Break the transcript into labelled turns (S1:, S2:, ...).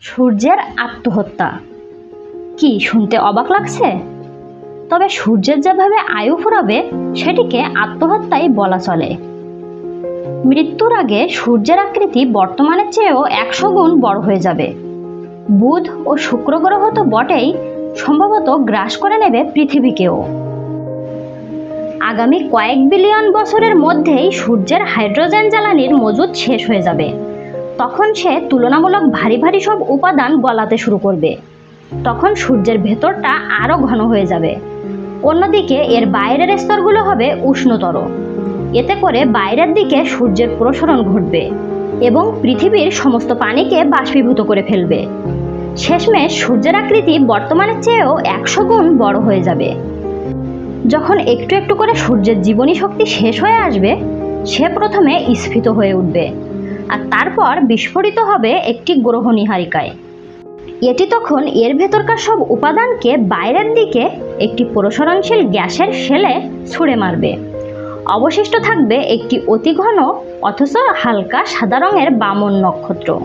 S1: সূর্যের আত্মহত্যা। কি শুনতে অবাক লাগছে? তবে সূর্যের যেভাবে আয়ু ফুরাবে, সেটিকে আত্মহত্যাই বলা চলে। মৃত্যুর আগে সূর্যের আকৃতি বর্তমানের চেয়েও একশো গুণ বড় হয়ে যাবে। বুধ ও শুক্র গ্রহ তো বটেই, সম্ভবত গ্রাস করে নেবে পৃথিবীকেও। আগামী কয়েক বিলিয়ন বছরের মধ্যেই সূর্যের হাইড্রোজেন জ্বালানির মজুদ শেষ হয়ে যাবে। তখন সে তুলনামূলক ভারী ভারী সব উপাদান গলাতে শুরু করবে। তখন সূর্যের ভেতরটা আরও ঘন হয়ে যাবে। অন্যদিকে এর বাইরের স্তরগুলো হবে উষ্ণতর। এতে করে বাইরের দিকে সূর্যের প্রসারণ ঘটবে এবং পৃথিবীর সমস্ত পানিকে বাষ্পীভূত করে ফেলবে। শেষমেশ সূর্যের আকৃতি বর্তমানের চেয়েও একশো গুণ বড় হয়ে যাবে। যখন একটু একটু করে সূর্যের জীবনী শক্তি শেষ হয়ে আসবে, সে প্রথমে স্ফীত হয়ে উঠবে। আর তারপর বিস্ফোরিত হবে একটি গ্রহ নিহারিকায় এটি তখন এর ভেতরকার সব উপাদানকে বাইরের দিকে একটি প্রসরণশীল গ্যাসের শেলে ছুঁড়ে মারবে। অবশিষ্ট থাকবে একটি অতি ঘন অথচ হালকা সাদা রঙের বামন নক্ষত্র।